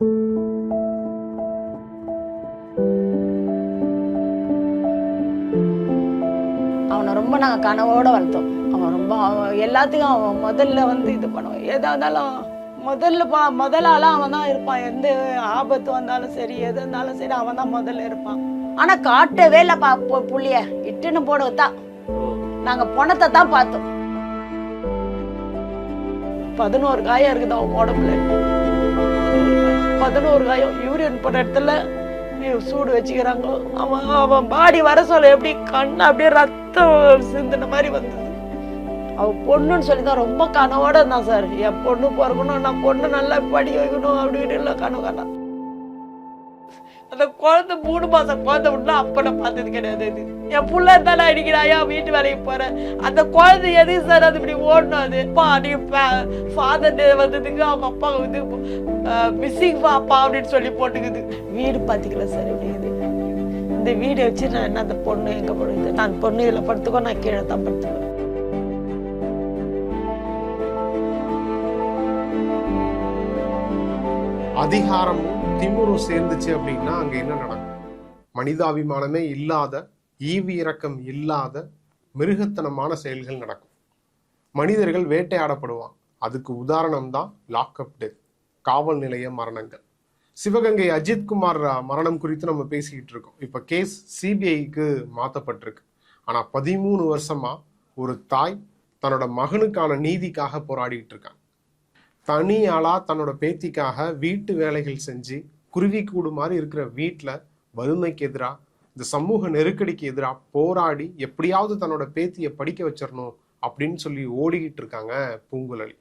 அவனை ரொம்ப நாங்கள் கனவோடு வளர்த்தோம். அவன் ரொம்ப அவன் எல்லாத்துக்கும் அவன் முதல்ல வந்து இது பண்ணுவான். எதாக இருந்தாலும் முதல்ல பா முதலாலாம் அவன் தான் இருப்பான். எந்த ஆபத்து வந்தாலும் சரி எது இருந்தாலும் சரி அவன் தான் முதல்ல இருப்பான். ஆனால் காட்டவே இல்லைப்பா பு- புள்ளிய. இட்டுன்னு போடுவதான் நாங்கள் பணத்தை தான் பார்த்தோம். பதினோரு காயம் இருக்குது அவன் உடம்புல? பதினோரு காயம் யூரியன் போட்ட இடத்துல நீ சூடு வச்சுக்கிறாங்க அவன் அவன் பாடி வர சொல்ல எப்படி கண்ணு அப்படியே ரத்தம் சிந்தின மாதிரி வந்தது. அவன் பொண்ணுன்னு சொல்லி தான் ரொம்ப கனவோட இருந்தான் சார். என் பொண்ணு பிறக்கணும் நான் பொண்ணு நல்லா படி வைக்கணும் அப்படின்னு எல்லாம் கனவு கண்டான். அந்த குழந்தை மூணு மாசம் குழந்தை விட்டுனா அப்ப நான் பார்த்தது கிடையாது இது. என் புள்ள தானே அடிக்கிறாயா வீட்டு வேலைக்கு போறேன் அந்த குழந்தை எது சார்? அது இப்படி ஓடணும் அது அப்பா நீ ஃபாதர் டே வந்ததுக்கு அவங்க அப்பா வந்து மிஸ்ஸிங் அப்பா அப்படின்னு சொல்லி போட்டுக்குது. வீடு பாத்துக்கல சார் இப்படி இது. இந்த வீடை வச்சு நான் என்ன அந்த பொண்ணு எங்க போடுது நான் பொண்ணு இதுல படுத்துக்கோ நான் கீழே தான் படுத்துக்குவேன். அதிகாரமும் திமுரும் சேர்ந்துச்சு அப்படின்னா அங்க என்ன நடக்கும்? மனிதாபிமானமே இல்லாத ஈவி இரக்கம் இல்லாத மிருகத்தனமான செயல்கள் நடக்கும். மனிதர்கள் வேட்டையாடப்படுவான். அதுக்கு உதாரணம் தான் லாக்அப் டெத் காவல் நிலைய மரணங்கள். சிவகங்கை அஜித்குமார் மரணம் குறித்து நம்ம பேசிக்கிட்டு இருக்கோம். இப்போ கேஸ் சிபிஐக்கு மாற்றப்பட்டிருக்கு ஆனால் பதிமூணு வருஷமா ஒரு தாய் தன்னோட மகனுக்கான நீதிக்காக போராடிட்டு இருக்காங்க தனி ஆளா தன்னோட பேத்திக்காக வீட்டு வேலைகள் செஞ்சு குருவி கூடு மாதிரி இருக்கிற வீட்டில் வறுமைக்கு எதிராக இந்த சமூக நெருக்கடிக்கு எதிராக போராடி எப்படியாவது தன்னோட பேத்தியை படிக்க வச்சிடணும் அப்படின்னு சொல்லி ஓடிக்கிட்டு இருக்காங்க பூங்குழலி.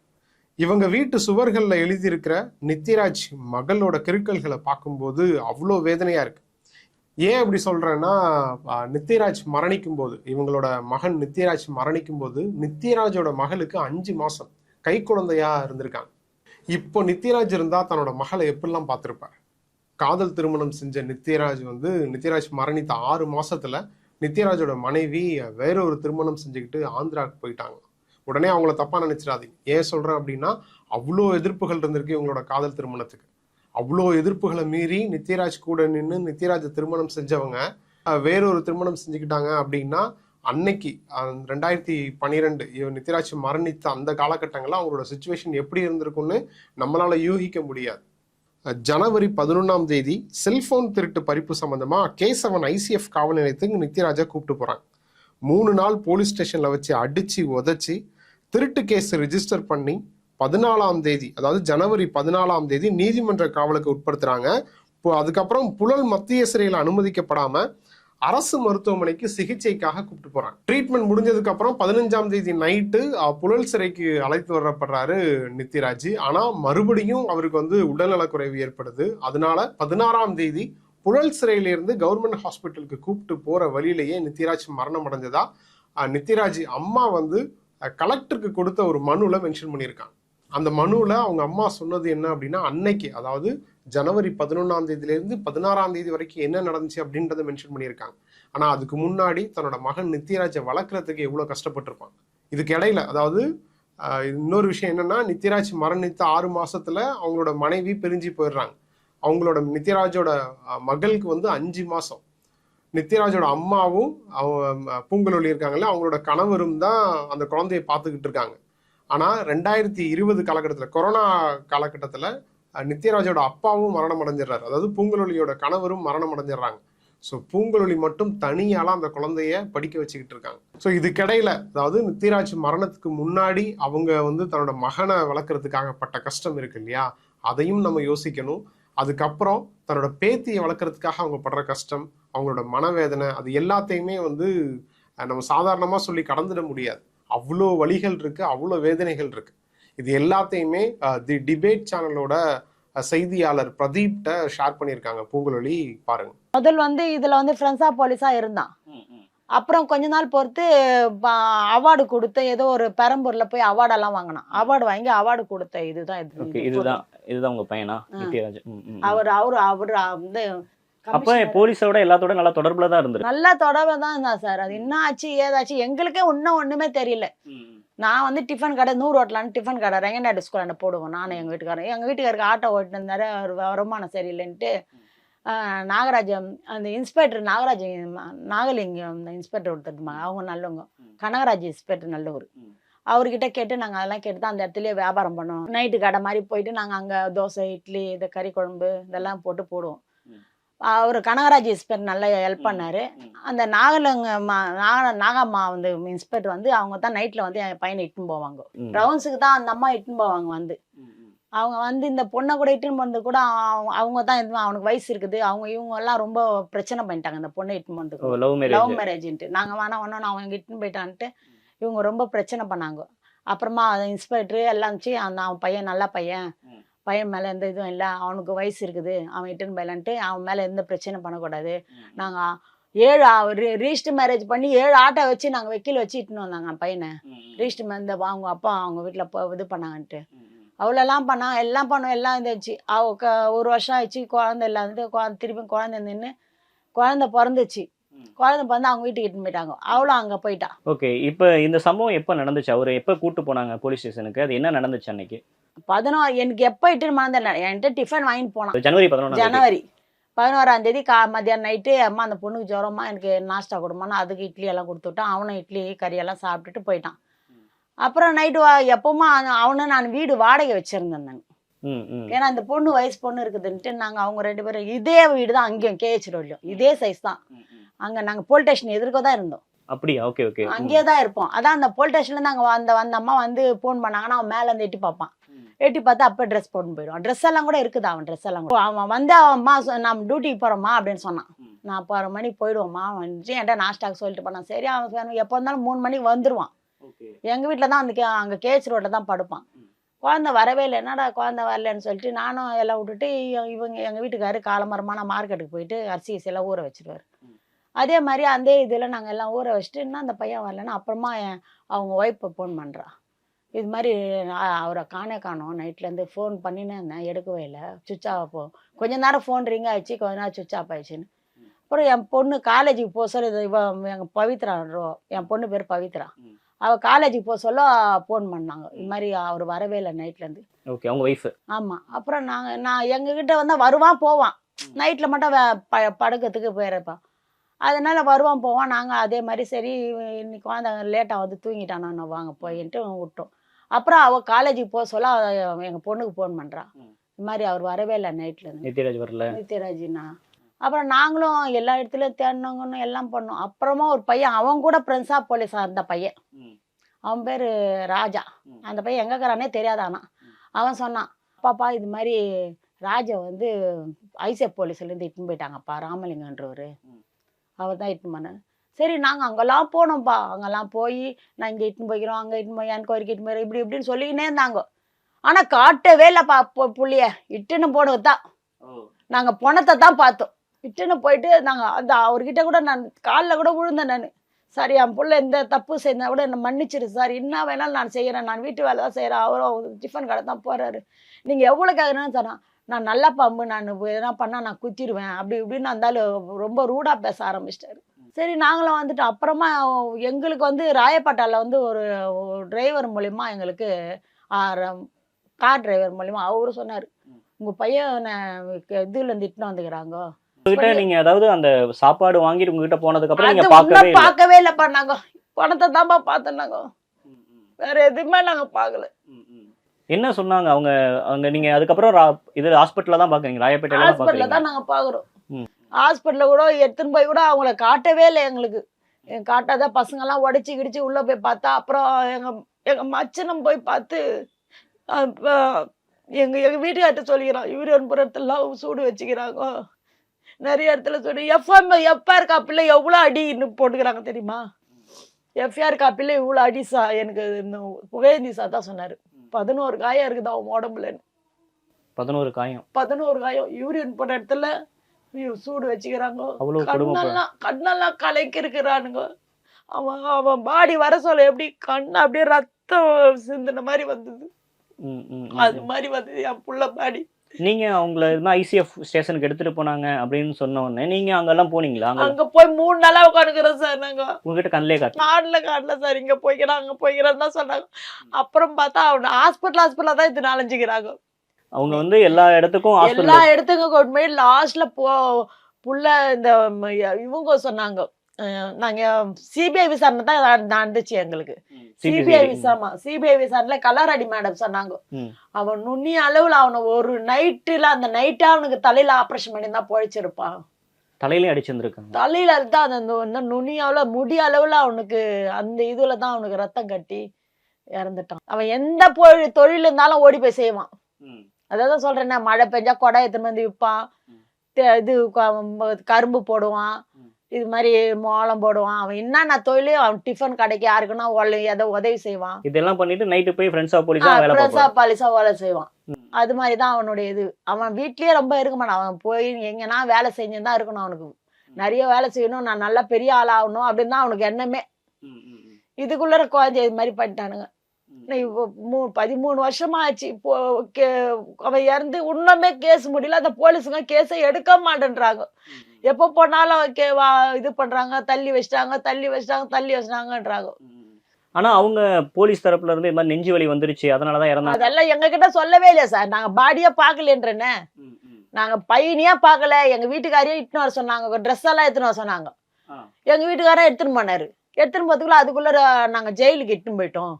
இவங்க வீட்டு சுவர்களில் எழுதியிருக்கிற நித்யராஜ் மகளோட கிருக்கல்களை பார்க்கும்போது அவ்வளோ வேதனையாக இருக்கு. ஏன் அப்படி சொல்கிறேன்னா நித்யராஜ் மரணிக்கும் போது இவங்களோட மகன் நித்யராஜ் மரணிக்கும் போது நித்யராஜோட மகளுக்கு அஞ்சு மாதம் கை குழந்தையாக இருந்திருக்காங்க. இப்போ நித்யராஜ் இருந்தால் தன்னோட மகளை எப்படிலாம் பார்த்துருப்பார்? காதல் திருமணம் செஞ்ச நித்யராஜ் வந்து நித்யராஜ் மரணித்த ஆறு மாசத்துல நித்யராஜோட மனைவி வேற ஒரு திருமணம் செஞ்சுக்கிட்டு ஆந்திராவுக்கு போயிட்டாங்க. உடனே அவங்கள தப்பா நினைச்சிடாதீங்க. ஏன் சொல்றேன் அப்படின்னா அவ்வளோ எதிர்ப்புகள் இருந்திருக்கு இவங்களோட காதல் திருமணத்துக்கு. அவ்வளோ எதிர்ப்புகளை மீறி நித்யராஜ் கூட நின்று நித்யராஜ திருமணம் செஞ்சவங்க வேறொரு திருமணம் செஞ்சுக்கிட்டாங்க அப்படின்னா அன்னைக்கு ரெண்டாயிரத்தி பன்னிரெண்டு நித்யராஜ் மரணித்த அந்த காலகட்டங்கள்ல அவங்களோட சுச்சுவேஷன் எப்படி இருந்திருக்கும்னு நம்மளால யூகிக்க முடியாது. ஜனவரி பதினொன்றாம் தேதி செல்போன் திருட்டு பறிப்பு சம்பந்தமா கேசவன் ஐசிஎஃப் காவல் நிலையத்துக்கு நித்யராஜா கூப்பிட்டு போகிறாங்க மூணு நாள் போலீஸ் ஸ்டேஷனில் வச்சு அடித்து உதச்சி திருட்டு கேஸ் ரிஜிஸ்டர் பண்ணி பதினாலாம் தேதி அதாவது ஜனவரி பதினாலாம் தேதி நீதிமன்ற காவலுக்கு உட்படுத்துகிறாங்க இப்போ அதுக்கப்புறம் புழல் மத்திய சிறையில் அனுமதிக்கப்படாமல் அரசு மருத்துவமனைக்கு சிகிச்சைக்காக கூப்பிட்டு போறாங்க. ட்ரீட்மெண்ட் முடிஞ்சதுக்கு அப்புறம் பதினஞ்சாம் தேதி நைட்டு புழல் சிறைக்கு அழைத்து வரப்படுறாரு நித்யராஜ் ஆனா மறுபடியும் அவருக்கு வந்து உடல்நலக்குறைவு ஏற்படுது. அதனால பதினாறாம் தேதி புழல் சிறையிலிருந்து கவர்மெண்ட் ஹாஸ்பிட்டலுக்கு கூப்பிட்டு போற வழியிலேயே நித்யராஜ் மரணம் அடைஞ்சதா? நித்யராஜ் அம்மா வந்து கலெக்டருக்கு கொடுத்த ஒரு மனுல மென்ஷன் பண்ணியிருக்காங்க. அந்த மனுவில் அவங்க அம்மா சொன்னது என்ன அப்படின்னா அன்னைக்கு அதாவது ஜனவரி பதினொன்றாம் தேதியிலேருந்து பதினாறாம் தேதி வரைக்கும் என்ன நடந்துச்சு அப்படின்றத மென்ஷன் பண்ணியிருக்காங்க. ஆனால் அதுக்கு முன்னாடி தன்னோட மகன் நித்யராஜை வளர்க்குறதுக்கு எவ்வளோ கஷ்டப்பட்டிருப்பாங்க இதுக்கு இடையில அதாவது இன்னொரு விஷயம் என்னன்னா நித்யராஜ் மரணித்த ஆறு மாசத்துல அவங்களோட மனைவி பிரிஞ்சு போயிடுறாங்க. அவங்களோட நித்யராஜோட மகளுக்கு வந்து அஞ்சு மாசம். நித்யராஜோட அம்மாவும் அவங்க பூங்குழலி இருக்காங்கல்ல அவங்களோட கணவரும் தான் அந்த குழந்தையை பார்த்துக்கிட்டு இருக்காங்க. ஆனால் ரெண்டாயிரத்தி இருபது காலகட்டத்தில் கொரோனா காலகட்டத்தில் நித்யராஜோட அப்பாவும் மரணம் அடைஞ்சிடுறாரு. அதாவது பூங்குழலியோட கணவரும் மரணம் அடைஞ்சிடுறாங்க. ஸோ பூங்குழலி மட்டும் தனியால அந்த குழந்தைய படிக்க வச்சுக்கிட்டு இருக்காங்க. ஸோ இதுக்கிடையில அதாவது நித்யராஜ் மரணத்துக்கு முன்னாடி அவங்க வந்து தன்னோட மகனை வளர்க்குறதுக்காக பட்ட கஷ்டம் இருக்கு இல்லையா? அதையும் நம்ம யோசிக்கணும். அதுக்கப்புறம் தன்னோட பேத்தியை வளர்க்கறதுக்காக அவங்க படுற கஷ்டம் அவங்களோட மனவேதனை அது எல்லாத்தையுமே வந்து நம்ம சாதாரணமாக சொல்லி கடந்துட முடியாது. அவ்வளோ வழிகள் இருக்கு அவ்வளோ வேதனைகள் இருக்கு. இது எல்லாத்தையுமே தி டிபேட் சேனலோட செய்தியாளர் பிரதீப்ட ஷேர் பண்ணியிருக்காங்க. பூங்குழலி பாருங்க. முதல் வந்து இதுல வந்து ஃப்ரெண்ட்ஸா போலீஸா இருந்தான். அப்புறம் கொஞ்ச நாள் பொறுத்து அவார்டு கொடுத்த ஏதோ ஒரு பெரம்பூர்ல போய் அவார்டெல்லாம் வாங்கினான். அவார்டு வாங்கி அவார்டு கொடுத்த இதுதான் இதுதான் இதுதான் உங்க பையனா. அவர் அவர் அவர் வந்து அப்ப. போலீஸோட எல்லாத்தோட நல்லா தொடர்புல தான் இருந்திருக்கு. நல்ல தொடர்பு தான் இருந்தா சார். அது என்ன ஆச்சு ஏதாச்சு எங்களுக்கே இன்னும் ஒண்ணுமே தெரியல. நான் வந்து டிஃபன் கடை நூறு ஓட்டலான்னு டிஃபன் கடை ரெங்கநாடு ஸ்கூலாண்ட போடுவோம் நானும் எங்கள் வீட்டுக்காரன் எங்கள் வீட்டுக்காருக்கு ஆட்டோ ஓட்டிட்டு இருந்தாரு அவர் வருமானம் சரியில்லைன்ட்டு. நாகராஜம் அந்த இன்ஸ்பெக்டர் நாகராஜன் நாகலிங்கம் அந்த இன்ஸ்பெக்டர் ஒருத்தருமா அவங்க நல்லவங்க. கனகராஜ் இன்ஸ்பெக்டர் நல்லவர். அவர்கிட்ட கேட்டு நாங்கள் அதெல்லாம் கேட்டு தான் அந்த இடத்துலயே வியாபாரம் பண்ணுவோம் நைட்டு கடை மாதிரி போயிட்டு நாங்கள் அங்கே தோசை இட்லி இந்த கறி குழம்பு இதெல்லாம் போட்டு போடுவோம். அவர் கனகராஜ் இன்ஸ்பெக்டர் நல்லா ஹெல்ப். பண்ணாரு. அந்த நாகலங்க மா நாக நாகம்மா வந்து இன்ஸ்பெக்டர் வந்து அவங்க தான் நைட்டில் வந்து என் பையனை இட்டுன்னு போவாங்க. ரவுண்ட்ஸுக்கு தான் அந்த அம்மா இட்டுன்னு போவாங்க வந்து. அவங்க வந்து இந்த பொண்ணை கூட இட்டுன்னு போனது கூட அவங்க- தான் அவனுக்கு வயசு இருக்குது அவங்க இவங்க எல்லாம் ரொம்ப பிரச்சனை பண்ணிட்டாங்க இந்த பொண்ணை இட்டுன்னு போனதுக்கு லவ் மேரேஜ் லவ் மேரேஜ்ன்ட்டு நாங்கள் வேணா ஒன்று அவங்க இட்டுன்னு போயிட்டான்ட்டு இவங்க ரொம்ப பிரச்சனை பண்ணாங்க அப்புறமா இன்ஸ்பெக்டர் எல்லாம் வச்சு அந்த அவன் பையன் நல்ல பையன். பையன் மேலே எந்த இதுவும் இல்லை. அவனுக்கு வயசு இருக்குது. அவன் இட்டுன்னு போயிலான்ட்டு அவன் மேலே எந்த பிரச்சனை பண்ணக்கூடாது. நாங்கள் ஏழு ரீஸ்ட் மேரேஜ் பண்ணி ஏழு ஆட்டோ வச்சு நாங்கள் வக்கீல் வச்சு இட்டுன்னு வந்தாங்க பையனை. ரீஸ்ட் இந்த அவங்க அப்பா அவங்க வீட்டில் இது பண்ணாங்கன்ட்டு. அவ்வளோலாம் பண்ணா எல்லாம் பண்ணோம் எல்லாம் இருந்துச்சு அவ ஒரு வருஷம் ஆயிடுச்சு குழந்தை இல்லாத குழந்தை திருப்பி குழந்தை நின்று குழந்தை பிறந்துச்சு. குழந்தை பிறந்து அவங்க வீட்டுக்கு இட்டுன்னு போயிட்டாங்க. அவளும் அங்கே போயிட்டா. ஓகே இப்போ இந்த சம்பவம் எப்போ நடந்துச்சு? அவர் எப்போ கூட்டு போனாங்க போலீஸ் ஸ்டேஷனுக்கு? அது என்ன நடந்துச்சு அன்னைக்கு? பதினோரு எனக்கு எப்போ இட்டுன்னு மறந்தேன் என்கிட்ட டிஃபன் வாங்கிட்டு போனான். ஜனவரி பதினொன்றாம் ஜனவரி. பதினோராம் தேதி கா மத்தியானம் நைட்டு அம்மா அந்த பொண்ணுக்கு ஜுரமா எனக்கு நாஸ்டா கொடுமான்னு அதுக்கு இட்லி எல்லாம் கொடுத்து விட்டான். அவனும் இட்லி கறி எல்லாம் சாப்பிட்டுட்டு போயிட்டான். அப்புறம் நைட்டு எப்பவுமே அவனும் நான் வீடு வாடகை வச்சிருந்தேன் நான். ஏன்னா அந்த பொண்ணு வயசு பொண்ணு இருக்குதுன்ட்டு நாங்கள் அவங்க ரெண்டு பேரும் இதே வீடு தான் அங்கேயும் கேஹெச் ரோட்லையும். இதே சைஸ் தான். அங்கே நாங்கள் போலீஸ் ஸ்டேஷன் எதிர்க்க தான் இருந்தோம். அப்படியா? Okay okay. அங்கேயே தான் இருப்போம். அதான் அந்த போலீஸ் ஸ்டேஷன்லேருந்து அங்கே அந்த அந்த அம்மா வந்து ஃபோன் பண்ணாங்கன்னா அவன் மேலே இருந்து எட்டி பார்ப்பான். எட்டி பார்த்தா அப்போ ட்ரெஸ் போட்டு போயிடுவான். ட்ரெஸ் எல்லாம் கூட இருக்குது அவன் ட்ரெஸ் எல்லாம் கூட? அவன் வந்து அவன் அம்மா நம்ம டியூட்டிக்கு போகிறோம்மா அப்படின்னு சொன்னான். நான் இப்போ ஒரு மணிக்கு போயிடுவோம்மா. வந்துட்டு என்கிட்ட நாஸ்டாக்கு சொல்லிட்டு போனான். சரி அவன் எப்போ இருந்தாலும் மூணு மணிக்கு வந்துடுவான் எங்கள் வீட்டில் தான் அந்த கே அங்கே கேஹெச் ரோட்டில் தான் படுப்பான். குழந்தை வரவே இல்லை. என்னடா குழந்தை வரலன்னு சொல்லிட்டு நானும் எல்லாம் விட்டுட்டு இவ- இவங்க எங்கள் வீட்டுக்காரு காலமரமான மார்க்கெட்டுக்கு போயிட்டு அரிசி எல்லாம் ஊற வச்சிருவாரு. அதே மாதிரி அந்த இதில் நாங்கள் எல்லாம் ஊற வச்சுட்டு இன்னும் அந்த பையன் வரலன்னா அப்புறமா என் அவங்க ஒய்ஃபை ஃபோன் பண்ணுறா இது மாதிரி அவரை காணே காணோம். நைட்லேருந்து ஃபோன் பண்ணினே இருந்தேன். எடுக்கவே இல்லை. சுவிட்ச் ஆஃப் போ கொஞ்ச நேரம் ஃபோன் ரிங் ஆயிடுச்சு. கொஞ்ச நேரம் சுவிட்ச் ஆஃப் ஆயிடுச்சுன்னு. அப்புறம் என் பொண்ணு காலேஜுக்கு போக சொல்ல இது இவ எங்கள் பவித்ரா என் பொண்ணு பேர் பவித்ரா. அவள் காலேஜுக்கு போக சொல்ல ஃபோன் பண்ணாங்க. இது மாதிரி அவர் வரவே இல்லை நைட்லேருந்து ஓகே அவங்க ஒய்ஃப் ஆமாம் அப்புறம் நாங்கள் நான் எங்ககிட்ட வந்தால் வருவான் போவான். நைட்டில் மட்டும் ப படுக்கிறதுக்கு போயிருப்பான். அதனால வருவான் போவான். நாங்கள் அதே மாதிரி சரி இன்னைக்கு குழந்தை லேட்டாக வந்து தூங்கிட்டானோ வாங்க போயின்ட்டு விட்டோம். அப்புறம் அவள் காலேஜுக்கு போக சொல்ல எங்கள் பொண்ணுக்கு ஃபோன் பண்ணுறான். இது மாதிரி அவர் வரவே இல்லை நைட்லேருந்து நித்யராஜ் வரல? நித்யராஜினா. அப்புறம் நாங்களும் எல்லா இடத்துலையும் தேடினவங்கன்னு எல்லாம் பண்ணோம். அப்புறமா ஒரு பையன் அவன் கூட பிரின்ஸா போலீஸாக இருந்த பையன். அவன் பேர் ராஜா. அந்த பையன் எங்கே இருக்கிறானே தெரியாத ஆனா. அவன் சொன்னான் பாப்பா இது மாதிரி ராஜா வந்து ஐசிஎஃப் போலீஸ்லேருந்து இட்டுன்னு போயிட்டாங்கப்பா ராமலிங்கன்றவர். அவர் தான் இட்டுன்னு போனார். சரி நாங்கள் அங்கெல்லாம் போனோம்ப்பா அங்கெல்லாம் போய் நான் இங்கே இட்டுன்னு போய்க்கிறோம் அங்கே இட்டுன்னு போய் எனக்கு வரைக்கும் இட்டுன்னு போய் இப்படி இப்படின்னு சொல்லிக்கினே இருந்தாங்க. ஆனால் காட்டவே இல்லைப்பா புள்ளிய. இட்டுன்னு போனது தான் நாங்கள் பணத்தை தான் பார்த்தோம். இட்டுன்னு போயிட்டு நாங்கள் அந்த அவர்கிட்ட கூட நான் காலில் கூட விழுந்தேன் நான். சார் என் புள்ள எந்த தப்பு செய்தா கூட என்னை மன்னிச்சிரு சார். என்ன வேணாலும் நான் செய்கிறேன் நான் வீட்டு வேலை தான் செய்கிறேன் அவரும் டிஃபன் கடை தான் போகிறாரு நீங்கள் எவ்வளோ கேட்குறேன்னு சொன்னான் நான் நல்ல பாம்பு நான் எதனா பண்ணால் நான் குத்திடுவேன். அப்படி இப்படின்னு இருந்தாலும் ரொம்ப ரூடாக பேச ஆரம்பிச்சிட்டாரு. சரி நாங்களும் வந்துட்டு அப்புறமா எங்களுக்கு வந்து ராயப்பேட்டாவில் வந்து ஒரு டிரைவர் மூலிமா எங்களுக்கு கார் டிரைவர் மூலிமா அவரு சொன்னார். உங்கள் பையனை இதுலேருந்து இட்டுன்னு வந்துக்கிறாங்க. உங்ககிட்ட நீங்க அதாவது அந்த சாப்பாடு வாங்கிட்டு உங்ககிட்ட போனதுக்கு அப்புறம் நீங்க பார்க்கவே பார்க்கவே இல்லைப்பா நாங்க. பணத்தை தான்ப்பா பார்த்தோம் நாங்க. வேற எதுவுமே நாங்க பார்க்கல. என்ன சொன்னாங்க அவங்க? அவங்க நீங்க அதுக்கப்புறம் இது ஹாஸ்பிட்டல்ல தான் பாக்குறீங்க ராயப்பேட்டையில ஹாஸ்பிட்டல்ல தான் நாங்க பாக்குறோம். ஹாஸ்பிட்டல்ல கூட எடுத்துன்னு போய் கூட அவங்கள காட்டவே இல்லை எங்களுக்கு. எங்க காட்டாத பசங்க எல்லாம் உடைச்சு கிடிச்சு உள்ள போய் பார்த்தா அப்புறம் எங்க எங்க மச்சனம் போய் பார்த்து எங்க எங்க வீட்டுக்கார்ட்ட சொல்லிக்கிறான் யூரியன்புரத்துலாம் சூடு வச்சுக்கிறாங்க. நிறைய இடத்துல சொல்லி எஃப்எம் எஃப்ஆர் காப்பில எவ்வளோ அடின்னு போட்டுக்கிறாங்க தெரியுமா? எஃப்ஆர் காப்பில இவ்வளோ அடி சா எனக்கு புகையந்தி சா தான் சொன்னாரு. பதினோரு காயம் இருக்குது அவன் உடம்புல பதினோரு காயம். பதினோரு காயம். யூரியன் போன இடத்துல சூடு வச்சுக்கிறாங்க. கண்ணெல்லாம் கண்ணெல்லாம் கலைக்கு இருக்கிறானுங்க அவன் அவன் பாடி வர சொல்ல எப்படி கண்ணு அப்படியே ரத்தம் சிந்தின மாதிரி வந்தது. அது மாதிரி வந்தது. என் புள்ள பாடி. நீங்க அவங்கள இது மாதிரி ஐசிஎஃப் ஸ்டேஷனுக்கு எடுத்துட்டு போனாங்க அப்படின்னு சொன்ன உடனே நீங்க அங்கெல்லாம் போனீங்களா? அங்க அங்க போய் மூணு நாளா உட்காந்துக்கிறோம் சார் நாங்க. உங்ககிட்ட கண்ணிலே காட்டு. காடல காடல சார். இங்க போய்க்கிறோம் அங்க போய்க்கிறோம் தான் சொன்னாங்க. அப்புறம் பார்த்தா அவன் ஹாஸ்பிட்டல் ஹாஸ்பிட்டலா தான் இது நாலஞ்சுக்கிறாங்க. அவங்க வந்து எல்லா இடத்துக்கும் எல்லா இடத்துக்கும் கொண்டு போய் லாஸ்ட்ல போ புள்ள இந்த இவங்க சொன்னாங்க. நாங்க சிபிஐ விசாரணை தான் நட- நடந்துச்சு எங்களுக்கு. சிபிஐ விசாரணை சிபிஐ விசாரணையில கலாரடி மேடம் சொன்னாங்க. அவன் நுண்ணி அளவுல அவனை ஒரு நைட்டுல அந்த நைட்டா அவனுக்கு தலையில ஆபரேஷன் பண்ணி தான் பொழைச்சிருப்பான். தலையிலயும் அடிச்சிருந்திருக்காங்க. தலையில தான் அந்த நுனி அளவுல முடி அளவுல அவனுக்கு அந்த இதுல தான் அவனுக்கு ரத்தம் கட்டி இறந்துட்டான். அவன் எந்த தொழில் இருந்தாலும் ஓடி போய் செய்வான். அதான் சொல்றேன்னா மழை பெஞ்சா கொடை எடுத்துன்னு வந்து விற்பான் இது கரும்பு போடுவான். இது மாதிரி மோளம் போடுவான். அவன் என்னென்ன தொழில் அவன் டிஃபன் கடைக்கு யாருக்குன்னா ஏதோ உதவி செய்வான். இதெல்லாம் பண்ணிட்டு நைட்டு போய் ஃப்ரெண்ட்ஸ் போலீஸா பார்ப்பாங்க பாலிசா வேலை செய்வான். அது மாதிரி தான் அவனுடைய இது. அவன் வீட்லயே ரொம்ப இருக்க மாட்டான். அவன் போய் எங்கன்னா வேலை செஞ்சுதான் தான் இருக்கணும் அவனுக்கு. நிறைய வேலை செய்யணும். நான் நல்லா பெரிய ஆள் ஆகணும் அப்படின்னு தான் அவனுக்கு எண்ணமே. இதுக்குள்ள குழந்தை இது மாதிரி பண்ணிட்டானுங்க. இப்போ மூ பதிமூணு வருஷமா ஆச்சு இப்போ அவன் இறந்து இன்னுமே கேஸ் முடியல. அந்த போலீஸுங்க கேஸை எடுக்க மாட்டேன்றாங்க. எப்போ போனாலும் இது பண்றாங்க தள்ளி வச்சிட்டாங்க தள்ளி வச்சிட்டாங்க தள்ளி வச்சிட்டாங்கன்றாங்க. ஆனா அவங்க போலீஸ் தரப்புல இருந்து மாதிரி நெஞ்சு வலி வந்துருச்சு அதனாலதான் இறந்தாங்க. அதெல்லாம் எங்க கிட்ட சொல்லவே இல்லையா சார்? நாங்க பாடியா பாக்கலன்றேன்னு நாங்க பையனையா பார்க்கல எங்க வீட்டுக்காரையும் இட்டுன்னு வர சொன்னாங்க ட்ரெஸ் எல்லாம் எடுத்துன்னு வர சொன்னாங்க. எங்க வீட்டுக்காரன் எடுத்துன்னு போனாரு. எடுத்துன்னு போறதுக்குள்ள அதுக்குள்ள நாங்க ஜெயிலுக்கு இட்டுன்னு போயிட்டோம்.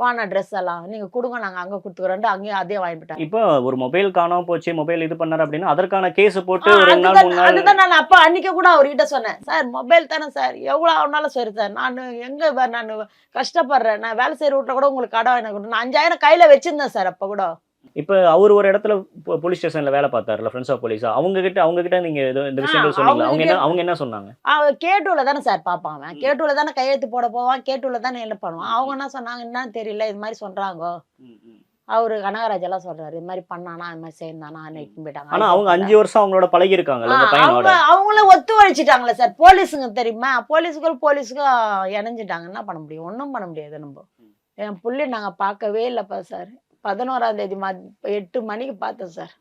வானா ட்ரெஸ் எல்லாம். நீங்க கொடுங்க நாங்க அங்க கொடுத்துக்கிறோம் அங்கேயும் அதே வாங்கி போயிட்டாங்க இப்போ ஒரு மொபைல் காணாம போச்சு மொபைல் இது பண்ணாரு அப்படின்னா அதற்கான கேஸ் போட்டு அதுதான் நான் அப்ப அன்னைக்கு கூட அவர்கிட்ட சொன்னேன். சார் மொபைல் தானே சார்? எவ்வளவு ஆனாலும் சரி சார். நான் எங்க நான் கஷ்டப்படுறேன். நான் வேலை செய்யற வீட்டுல கூட உங்களுக்கு கடை எனக்கு. நான் அஞ்சாயிரம் கையில வச்சிருந்தேன் சார் அப்ப கூட. இப்ப அவர் ஒரு இடத்துல போலீஸ் ஸ்டேஷன்ல வேலை பார்த்தாருல ஃப்ரெண்ட்ஸ் ஆஃப் போலீஸா அவங்க கிட்ட அவங்க கிட்ட நீங்க இந்த விஷயங்கள் ஆ, சொன்னீங்களா? அவங்க என்ன அவங்க என்ன சொன்னாங்க? அவன் கேட்டூல தானே சார் பார்ப்பான் அவன். கேட்டூல தானே கையெழுத்து போட போவான் கேட்டூல தானே என்ன பண்ணுவான். அவங்க என்ன சொன்னாங்க என்னன்னு தெரியல இது மாதிரி சொல்றாங்க? அவரு கனகராஜ் எல்லாம் சொல்றாரு இது மாதிரி பண்ணானா இது மாதிரி செய்தானா இட்டு போயிட்டாங்க ஆனா அவங்க அஞ்சு வருஷம் அவங்களோட பழகி இருக்காங்கல்ல அவங்க அவங்களும் ஒத்துழைச்சிட்டாங்களே சார் போலீஸுங்க தெரியுமா? போலீஸுக்கும் போலீஸுக்கும் இணைஞ்சிட்டாங்க. என்ன பண்ண முடியும்? ஒன்றும் பண்ண முடியாது நம்ம. என் புள்ளி நாங்க பார்க்கவே இல்லப்பா சார் பதினோராம் தேதி எட்டு மணிக்கு பார்த்தோம் சார்.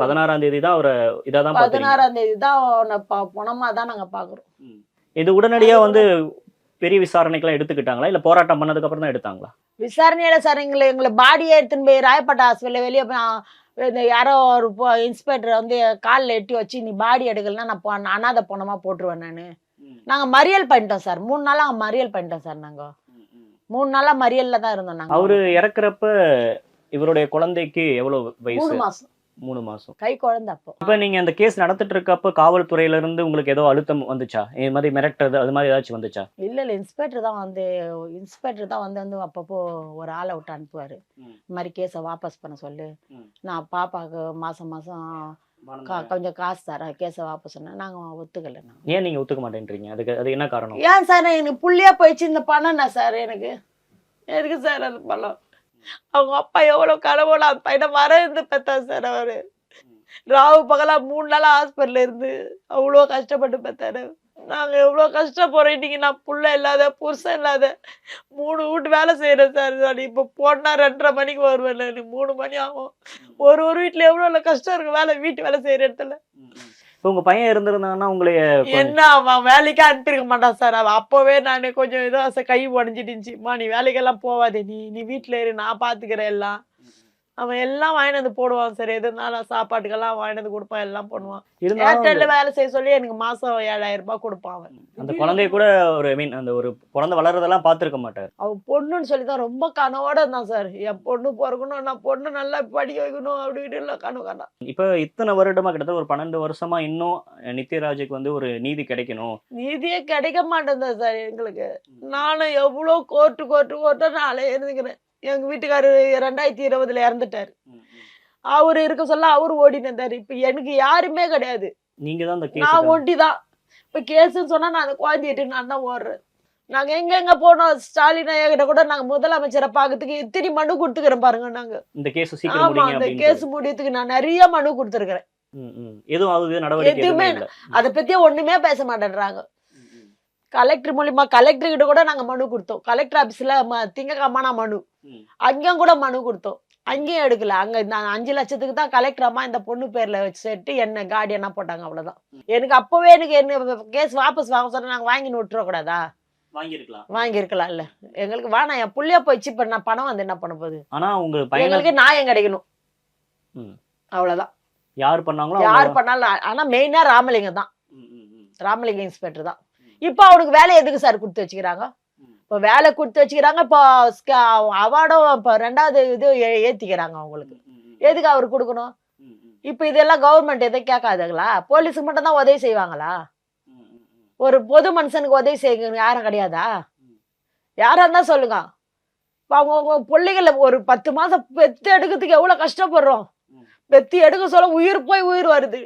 பதினாறாம் தேதி தான் அவரை இதாதான் பாத்தீங்க பதினாறாம் தேதி தான் அவனை ப- பணமா தான் நாங்க பாக்குறோம் இது உடனடியா வந்து பெரிய விசாரணைக்கெல்லாம் எடுத்துக்கிட்டாங்களா? இல்ல போராட்டம் பண்ணதுக்கு அப்புறம் தான் எடுத்தாங்களா? விசாரணையில சார் எங்களை எங்களை பாடியை எடுத்துன்னு போய் ராயப்பேட்டை ஹாஸ்பிட்டல் வெளியே இந்த யாரோ ஒரு இன்ஸ்பெக்டர் வந்து காலில் எட்டி வச்சு நீ பாடி எடுக்கலன்னா நான் அனாதை பணமா போட்டுருவேன் நான். நாங்க மறியல் பண்ணிட்டோம் சார். மூணு நாளா மறியல் பண்ணிட்டோம் சார் நாங்க. மூணு நாளா மறியல்ல தான் இருந்தோம் நாங்க. அவரு இறக்குறப்ப இவருடைய குழந்தைக்கு எவ்வளவு வயசு? மாசம். மூணு மாசம். கை குழந்தை அப்போ. இப்ப நீங்க அந்த கேஸ் நடந்துட்டு இருக்கப்ப காவல்துறையில இருந்து உங்களுக்கு ஏதோ அழுத்தம் வந்துச்சா? இது மாதிரி மிரட்டுறது அது மாதிரி ஏதாச்சும் வந்துச்சா? இல்ல இல்ல இன்ஸ்பெக்டர் தான் வந்து இன்ஸ்பெக்டர் தான் வந்து வந்து அப்பப்போ ஒரு ஆளை விட்டு அனுப்புவாரு. இந்த மாதிரி கேஸை வாபஸ் பண்ண சொல்லு. நான் பாப்பாக்கு மாசம் மாசம் கொஞ்சம் காசு தரேன் கேஸை வாபஸ் பண்ண நாங்க ஒத்துக்கல ஏன் நீங்க ஒத்துக்க மாட்டேன்றீங்க? அதுக்கு அது என்ன காரணம்? ஏன் சார் எனக்கு புள்ளியா போயிடுச்சு இந்த பணம் என்ன சார் எனக்கு? எதுக்கு சார் அந்த பணம்? அவங்க அப்பா எவ்வளவு கனவோட அந்த பையனை மறந்து பெத்தா சார் அவரு. ராவு பகலா மூணு நாளா ஹாஸ்பிட்டல்ல இருந்து அவ்வளோ கஷ்டப்பட்டு பெத்தாரு. நாங்க எவ்வளவு கஷ்டப்படுறோம். இன்றைக்கி நான் புள்ள இல்லாத புருஷன் இல்லாத மூணு வீட்டு வேலை செய்யறேன் சார். நான் இப்போ போனால் ரெண்டரை மணிக்கு வருவேன் நான். மூணு மணி ஆகும். ஒரு ஒரு வீட்டுல எவ்வளவு கஷ்டம் இருக்கு? வேலை வீட்டு வேலை செய்யற இடத்துல. உங்க பையன் இருந்திருந்தாங்கன்னா உங்களைய என்ன அவன் வேலைக்கு அனுப்பிருக்க மாட்டான் சார். அவன் அப்பவே நான் கொஞ்சம் ஏதோ கை கை உடஞ்சிட்டுச்சு நீ வேலைக்கெல்லாம் போவாதே. நீ நீ வீட்டுல இரு. நான் பாத்துக்கிறேன் எல்லாம். அவன் எல்லாம் வாங்கிட்டு வந்து போடுவான் சார். எது இருந்தாலும் சாப்பாட்டுக்கெல்லாம் வாங்கிட்டு வந்து கொடுப்பான் எல்லாம் பண்ணுவான். ஏர்டெல்ல வேலை செய்ய சொல்லி எனக்கு மாசம் ஏழாயிரம் ரூபாய் கொடுப்பான் அவன். அந்த குழந்தைய கூட ஒரு ஐ மீன் அந்த ஒரு குழந்தை வளர்றதெல்லாம் பார்த்திருக்க மாட்டார். அவன் பொண்ணுன்னு சொல்லி தான் ரொம்ப கனவோட இருந்தான் சார். என் பொண்ணு பிறக்கணும் நான் பொண்ணு நல்லா படிக்க வைக்கணும் அப்படி இப்படி எல்லாம் கனவு கண்டான். இப்ப இத்தனை வருடமா கிட்டத்தட்ட ஒரு பன்னெண்டு வருஷமா இன்னும் நித்யராஜுக்கு வந்து ஒரு நீதி கிடைக்கணும். நீதியே கிடைக்க மாட்டேங்குது சார் எங்களுக்கு. நானும் எவ்வளோ கோர்ட்டு கோர்ட்டு கோர்ட்டு நாளே இருந்துக்கிறேன் எங்க வீட்டுக்காரு ரெண்டாயிரத்தி இருபதுல இறந்துட்டாரு. அவரு இருக்க சொல்ல அவரு இருந்தாரு இப்ப எனக்கு யாருமே கிடையாது. நீங்க தான் அந்த நான் ஒண்டிதான் இப்ப கேஸ்ன்னு சொன்னா நான் அந்த குழந்தையிட்டு நான் தான் ஓடுறேன். நாங்க எங்க எங்க போனோம் ஸ்டாலின் ஐயா கூட நாங்க முதலமைச்சரை பாக்கிறதுக்கு இத்தனை மனு கொடுத்துக்கிறோம் பாருங்க நாங்க. இந்த கேஸ் ஆமா அந்த கேஸ் முடியறதுக்கு நான் நிறைய மனு கொடுத்துருக்கிறேன். எதுவும் எதுவுமே அதை பத்தி ஒண்ணுமே பேச மாட்டேன்றாங்க. கலெக்டர் மூலியமா கலெக்டர் கிட்ட கூட நாங்க மனு கொடுத்தோம். கலெக்டர் ஆபீஸ்ல திங்கக்கிழமை நான் மனு. அங்கேயும் கூட மனு கொடுத்தோம். அங்கேயும் எடுக்கல. அங்க நான் அஞ்சு லட்சத்துக்கு தான் கலெக்டர் அம்மா இந்த பொண்ணு பேர்ல வச்சுட்டு என்ன கார்டியனா போட்டாங்க அவ்வளவுதான். எனக்கு அப்பவே எனக்கு என்ன கேஸ் வாபஸ் வாங்க சொன்னா நாங்க வாங்கின்னு விட்டுற கூடாதா? வாங்கியிருக்கலாம். இல்ல. எங்களுக்கு வேணாம். என் புள்ளைய போயிடுச்சு இப்ப நான் பணம் வந்து என்ன பண்ண போகுது? ஆனா உங்க எங்களுக்கு நியாயம் கிடைக்கணும். அவ்வளவுதான். யார் பண்ணாங்களோ யார் பண்ணாலும் ஆனா மெயினா ராமலிங்கம் தான். ராமலிங்கம் இன்ஸ்பெக்டர் தான். இப்போ அவனுக்கு வேலை எதுக்கு சார் கொடுத்து வச்சுக்கிறாங்க? இப்போ வேலை கொடுத்து வச்சுக்கிறாங்க இப்போ அவார்டும் இப்போ ரெண்டாவது இது ஏ- ஏத்திக்கிறாங்க அவங்களுக்கு. எதுக்கு அவர் கொடுக்கணும்? இப்போ இதெல்லாம் கவர்மெண்ட் எதை கேட்காதுங்களா? போலீஸுக்கு மட்டும் தான் உதவி செய்வாங்களா? ஒரு பொது மனுஷனுக்கு உதவி செய்ய யாரும் கிடையாதா? யாரா இருந்தா சொல்லுங்க. இப்போ அவங்க அவங்க பிள்ளைகளை ஒரு பத்து மாசம் பெத்து எடுக்கிறதுக்கு எவ்வளவு கஷ்டப்படுறோம். பெத்து எடுக்க சொல்ல உயிர் போய் உயிர் வருது.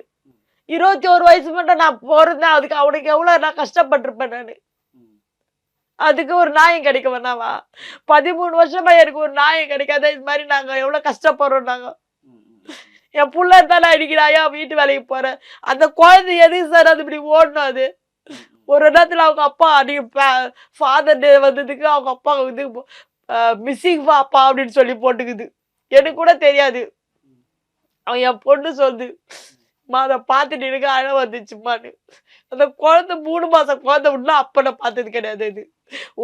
இருபத்தி ஒரு வயசு மட்டும் நான் பிறந்தேன். அதுக்கு அவனுக்கு எவ்வளோ நான் கஷ்டப்பட்டிருப்பேன் நான். அதுக்கு ஒரு நாயம் கிடைக்க வேணாவா பதிமூணு வருஷமா எனக்கு ஒரு நாயம் கிடைக்காத இது மாதிரி நாங்கள் எவ்வளோ கஷ்டப்படுறோம் நாங்கள் என் புள்ள தானே அடிக்கிறாயா வீட்டு வேலைக்கு போறேன். அந்த குழந்தை எதுக்கு சார் அது இப்படி ஓடணும் அது? ஒரு இடத்துல அவங்க அப்பா அன்னைக்கு ஃபாதர் டே வந்ததுக்கு அவங்க அப்பா இது மிஸ்ஸிங் பாப்பா அப்படின்னு சொல்லி போட்டுக்குது. எனக்கு கூட தெரியாது. அவன் என் பொண்ணு சொல்லுது. அதை பார்த்துட்டு எனக்கு அழ வந்துச்சுமான்னு அந்த குழந்தை மூணு மாசம் குழந்தை விடலாம் அப்ப நான் பார்த்தது கிடையாது அது.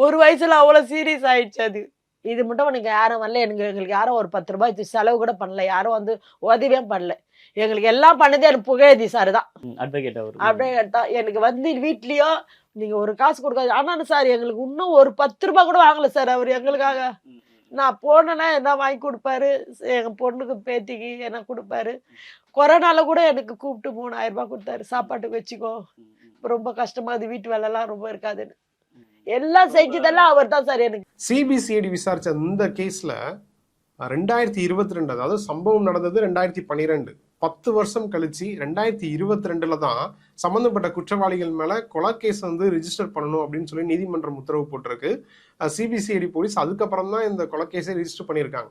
ஒரு வயசுல அவ்வளவு சீரியஸ் ஆயிடுச்சு அது. இது மட்டும் எனக்கு யாரும் வரல. எனக்கு எங்களுக்கு யாரும் ஒரு பத்து ரூபாய் செலவு கூட பண்ணல. யாரும் வந்து உதவியே பண்ணல. எங்களுக்கு எல்லாம் பண்ணது எனக்கு புகழேதி சார் தான். ம், அவர். அப்படியே தான் எனக்கு வந்து வீட்லயோ நீங்க ஒரு காசு கொடுக்காது. ஆனா சார் எங்களுக்கு இன்னும் ஒரு பத்து ரூபாய் கூட வாங்கல சார் அவர் எங்களுக்காக. ம், ம், நான் போனேன்னா என்ன வாங்கி கொடுப்பாரு? எங்க பொண்ணுக்கு பேத்திக்கு என்ன கொடுப்பாரு? கொரோனால கூட எனக்கு கூப்பிட்டு மூணாயிரம் ரூபாய் கொடுத்தாரு. சாப்பாட்டுக்கு வச்சுக்கோ. ரொம்ப கஷ்டமா அது வீட்டு வேலை எல்லாம் ரொம்ப இருக்காதுன்னு. எல்லாம் செஞ்சதெல்லாம் அவர் தான் சார் எனக்கு. சிபிசிஐடி விசாரிச்ச இந்த கேஸ்ல ரெண்டாயிரத்தி இருபத்தி ரெண்டு அதாவது சம்பவம் நடந்தது ரெண்டாயிரத்தி பன்னிரெண்டு. பத்து வருஷம் கழிச்சு ரெண்டாயிரத்தி இருபத்தி ரெண்டுல தான் சம்மந்தப்பட்ட குற்றவாளிகள் மேல கொலக்கேஸ் வந்து ரிஜிஸ்டர் பண்ணணும் அப்படின்னு சொல்லி நீதிமன்றம் உத்தரவு போட்டிருக்கு. சிபிசிஐடி போலீஸ் அதுக்கப்புறம் தான் இந்த கொலக்கேஸை ரிஜிஸ்டர் பண்ணியிருக்காங்க.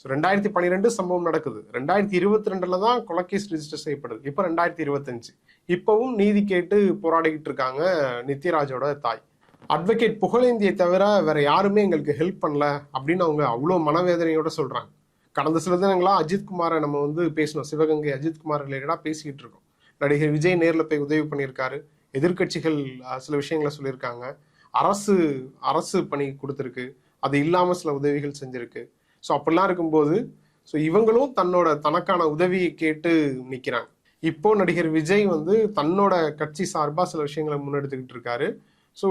ஸோ ரெண்டாயிரத்தி பன்னிரெண்டு சம்பவம் நடக்குது. ரெண்டாயிரத்தி இருபத்தி ரெண்டுல தான் கொலக்கேஸ் ரிஜிஸ்டர் செய்யப்படுது. இப்போ ரெண்டாயிரத்தி இருபத்தஞ்சு. இப்பவும் நீதி கேட்டு போராடிக்கிட்டு இருக்காங்க நித்யராஜோட தாய். அட்வொகேட் புகழேந்தியை தவிர வேற யாருமே எங்களுக்கு ஹெல்ப் பண்ணல அப்படின்னு அவங்க அவ்வளோ மனவேதனையோட சொல்றாங்க. கடந்த சில தினங்களாக அஜித்குமாரை நம்ம வந்து பேசணும் சிவகங்கை அஜித்குமார் ரிலேட்டடாக பேசிக்கிட்டு இருக்கோம். நடிகர் விஜய் நேரில் போய் உதவி பண்ணியிருக்காரு. எதிர்க்கட்சிகள் சில விஷயங்களை சொல்லியிருக்காங்க. அரசு அரசு பணி கொடுத்துருக்கு. அது இல்லாமல் சில உதவிகள் செஞ்சுருக்கு. ஸோ அப்படிலாம் இருக்கும்போது ஸோ இவங்களும் தன்னோட தனக்கான உதவியை கேட்டு நிற்கிறாங்க இப்போ நடிகர் விஜய் வந்து தன்னோட கட்சி சார்பாக சில விஷயங்களை முன்னெடுத்துக்கிட்டு இருக்காரு. ஸோ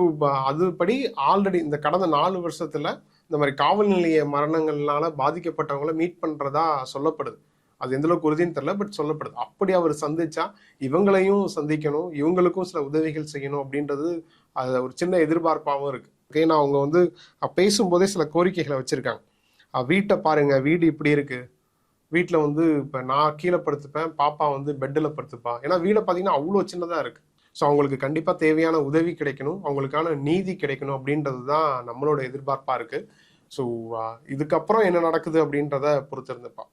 அதுபடி ஆல்ரெடி இந்த கடந்த நாலு வருஷத்தில் இந்த மாதிரி காவல் நிலைய மரணங்கள்னால பாதிக்கப்பட்டவங்கள மீட் பண்றதா சொல்லப்படுது. அது எந்த அளவுக்கு உறுதின்னு தெரியல பட் சொல்லப்படுது. அப்படி அவர் சந்திச்சா இவங்களையும் சந்திக்கணும் இவங்களுக்கும் சில உதவிகள் செய்யணும் அப்படின்றது அது ஒரு சின்ன எதிர்பார்ப்பாகவும் இருக்கு. ஏன்னா அவங்க வந்து பேசும்போதே சில கோரிக்கைகளை வச்சிருக்காங்க. வீட்டை பாருங்க வீடு இப்படி இருக்கு. வீட்டில் வந்து இப்போ நான் கீழே படுத்துப்பேன் பாப்பா வந்து பெட்டில் படுத்துப்பா. ஏன்னா வீடை பார்த்தீங்கன்னா அவ்வளோ சின்னதாக இருக்கு. ஸோ அவங்களுக்கு கண்டிப்பாக தேவையான உதவி கிடைக்கணும். அவங்களுக்கான நீதி கிடைக்கணும் அப்படின்றது தான் நம்மளோட எதிர்பார்ப்பாக இருக்குது ஸோ இதுக்கப்புறம் என்ன நடக்குது அப்படின்றத பொறுத்திருந்துப்பான்